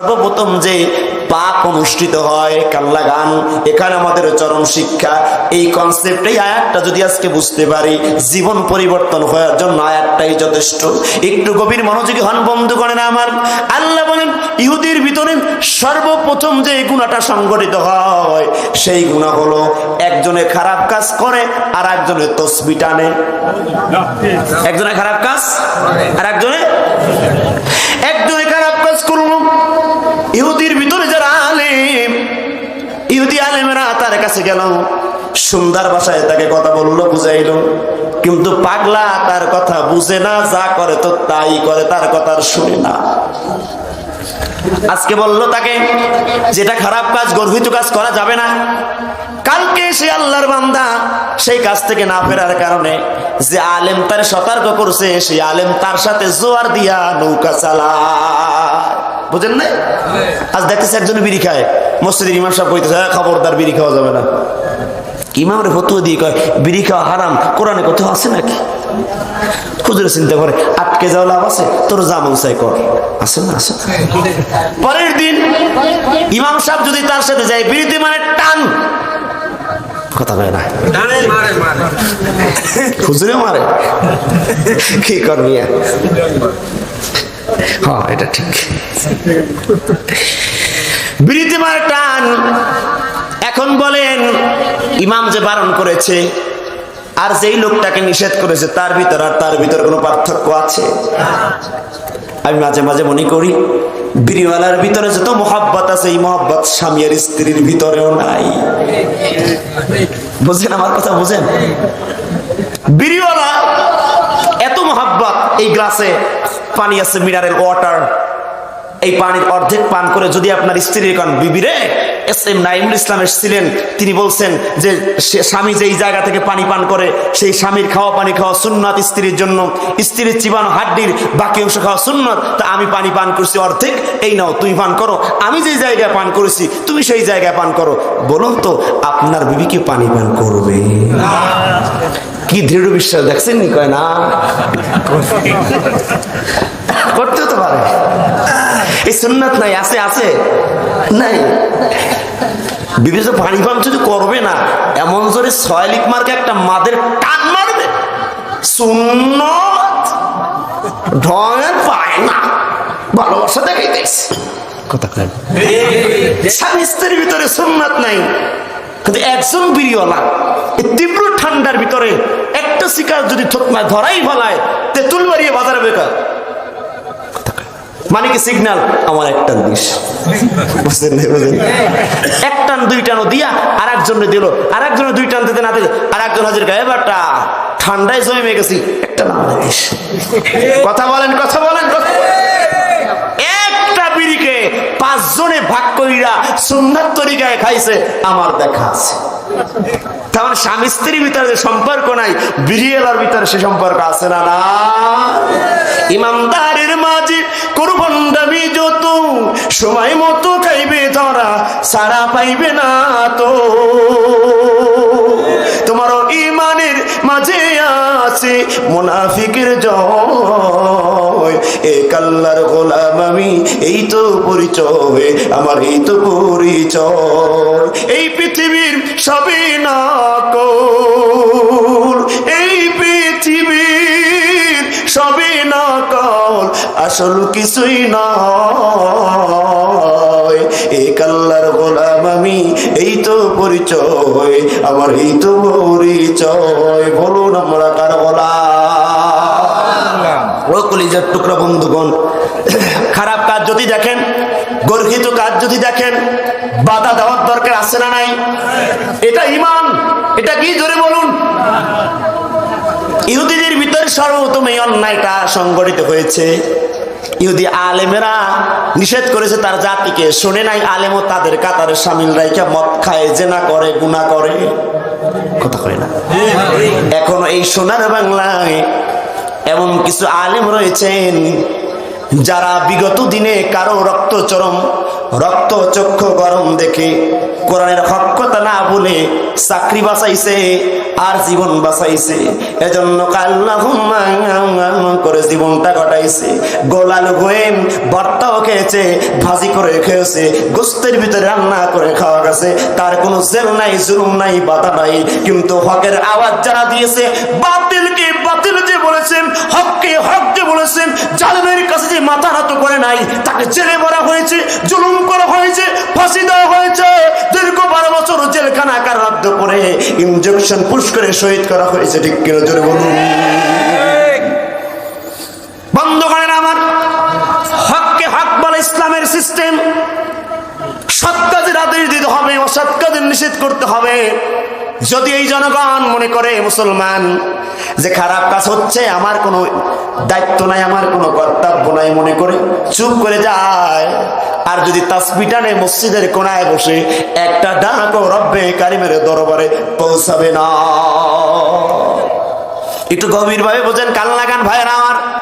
সর্বপ্রথম যে পাক অনুষ্ঠিত হয়, কাল্লা গান, এখানে আমাদের চরম শিক্ষা। এই কনসেপ্ট আয়াতটা যদি আজকে বুঝতে পারি, জীবন পরিবর্তন হওয়ার জন্য আয়াতটাই যথেষ্ট। একটু গভীর মনোযোগী হন বন্ধু করেন আমার। আল্লাহ বলেন, ইহুদির ভিতরে সর্বপ্রথম যে গুণাটা সংগঠিত হয়, সেই গুণা হলো একজনে খারাপ কাজ করে, আর একজনে তসবি টানে। একজনে খারাপ কাজ, আর একজনে একজনে খারাপ কাজ করল ইহুদির ভিতরে যারা আলেম, ইহুদি আলেমেরা তার কাছে গেল, সুন্দর ভাষায় তাকে কথা বলল, বুঝাইল। কিন্তু পাগলা তার কথা বুঝে না, যা করে তো তাই করে, তার কথা শুনে না। আজকে বলল তাকে, যেটা খারাপ কাজ গর্ভিত কাজ করা যাবে না। কালকে সে আল্লাহর বান্দা সেই কাজ থেকে না ফেরার কারণে যে আলেম তার সতর্ক করছে সেই আলেম তার সাথে জোয়ার দিয়া নৌকা চালায়। বুঝেন না আজ দেখতেছে একজন বিড়ি খায়। মসজিদের ইমাম সাহেব কইতেছে "হ্যাঁ, খবরদার বিড়ি খাওয়া যাবে না। ফতুয়া দিয়ে কয় বিড়ি খাওয়া হারাম কোরআনে কোথাও আছে নাকি? হুজুরে চিন্তা করে আটকে যাওয়া লাভ আছে তোর যা কর। আছে না আছে? পরের দিন ইমাম সাহেব যদি তার সাথে যায় বিড়িতে মানে টান কথা কয় না। হুজুরে মারে। কি করবি হ্যাঁ এটা ঠিক। বিড়িতে মারে টান। এখন বলেন, ইমাম যে বারণ করেছে, আর যেই লোকটাকে নিষেধ করেছে, তার ভিতর আর তার ভিতর কোনো পার্থক্য আছে? আমি মাঝে মাঝে মনে করি বিড়িওয়ালার ভিতরে যত মহাব্বত আছে, এই মহাব্বত স্বামী আর স্ত্রীর ভিতরেও নাই। বুঝেন আমার কথা, বুঝেন? বিড়িওয়ালা, এত মহাব্বত, এই গ্লাসে পানি আছে, মিনারেল ওয়াটার। এই পানির অর্ধেক পান করে যদি আপনার স্ত্রীর কান বিবিরে এস এম নাইমুল ইসলাম এসেছিলেন তিনি বলছেন যে স্বামী যেই জায়গা থেকে পানি পান করে, সেই স্বামীর খাওয়া পানি খাওয়া সুন্নাত স্ত্রীর জন্য। স্ত্রীর চিবানো হাড্ডির, বাকি অংশ খাওয়া সুন্নাত। তা আমি পানি পান করছি অর্ধেক, এই নাও, তুমি পান করো। আমি যেই জায়গায় পান করেছি, তুমি সেই জায়গায় পান করো। বলুন তো, আপনার বিবিকে পানি পান করবে? কি দৃঢ় বিশ্বাস দেখছেন নি কয় না? করতেও তো পারে। এই সুন্নাত নাই, আছে আছে। নাই। বিদেশ পানি পান যদি করবে না, এমন জোরে ছয় লিক মার্কে একটা মাদের টান মারবে। পায় না, ভালোবাসা কিন্তু তীব্র ঠান্ডার ভিতরে একটা শিকার যদি ধরাই ফলায়, তেঁতুল বাড়িয়ে বাজারে বেকার। মানে কি সিগন্যাল আমার একটা দিস বুঝলেন দুই টানও দিয়া আর একজনে দিল। আর একজনে দুই টান দিতে না দিতে আর একজন হাজির গায়ে বাটা, ঠান্ডায় জমে গেছি, একটা নাম দিস কথা বলেন কথা বলেন একটা বিড়িকে পাঁচজনে ভাগ কইরা সুন্দর তরিকায় খাইছে, আমার দেখা আছে। তেমন স্বামী স্ত্রীর ভিতরে যে সম্পর্ক নাই বিরিয়ালার ভিতরে সে সম্পর্ক আছে না না ইমানদারের মাঝে কুরবান্ডামি যত, সময় মতো খাইবে ধরা সারা পাইবে না। কাল্লার গোলাম আমি, এই তো পরিচয় আমার এই তো পরিচয়। এই পৃথিবীর সবই না এই পৃথিবীর সবই না আসল কিছুই নয় এ কাল্লার গোলাম আমি, এই তো পরিচয়, আমার এই তো পরিচয়। বলুন আমরা কার ও কলিজার টুকরা, বন্ধুগণ। খারাপ কাজ যদি দেখেন, গর্হিত কাজ যদি দেখেন, বাধা দেওয়ার দরকার আছে না নাই? এটা ইমান এটা কি ধরে বলুন? ইহুদিদের ভিতরে সর্বপ্রথম এই অন্যায়টা সংগঠিত হয়েছে। ইহুদি আলেমেরা নিষেধ করেছে তার জাতিকে। শোনে নাই আলেমও তাদের কাতারে সামিল রাইখা মদ খায়, জেনা করে গুণা করে। কথা কয় না? এখন এই সোনার বাংলায় এমন কিছু আলেম রয়েছেন যারা বিগত দিনে কারও রক্ত চরম, রক্ত চক্ষু গরম দেখে কোরআনের হক কথা না বলে চাকরি বাঁচাইছে আর জীবন বাঁচাইছে। এজন্য করে জীবনটা ঘটাইছে গোলাল গোয়েম ভর্তাও খেয়েছে, ভাজি করে খেয়েছে, গোস্তের ভিতরে রান্না করে খাওয়া গেছে। তার কোনো জেল নাই, জুলুম নাই, বাধা নাই। কিন্তু হকের আওয়াজ যারা দিয়েছে বাতিল যে বলেছেন হককে হক যে বলেছেন, জালেমের কাছে যে মাথা নত করে নাই, তাকে জেলে ভরা হয়েছে, জুলুম করা হয়েছে, ফাঁসি দেওয়া হয়েছে। দীর্ঘ বারো বছর জেলখানা কারারুদ্ধ করে ইঞ্জেকশন পুশ করে শহীদ করা হয়েছে, ঠিক কিনা জোরে বলুন। বন্ধ করেন আমার, হককে হক বলে ইসলামের সিস্টেম সৎ কাজের আদেশ দিতে হবে, অসৎ কাজের নিষেধ করতে হবে। যদি এই জনগণ মনে করে মুসলমান, যে খারাপ কাজ হচ্ছে, আমার কোনো দায়িত্ব নাই, আমার কোনো কর্তব্য নাই, মনে করে চুপ করে যায়। আর যদি তাসপিটানে মসজিদের কোনায় বসে একটা ডাকও রব্বে কারিমের দরবারে পৌঁছাবে না। একটু গভীরভাবে বোঝেন কাল লাগান ভাইয়েরা আমার।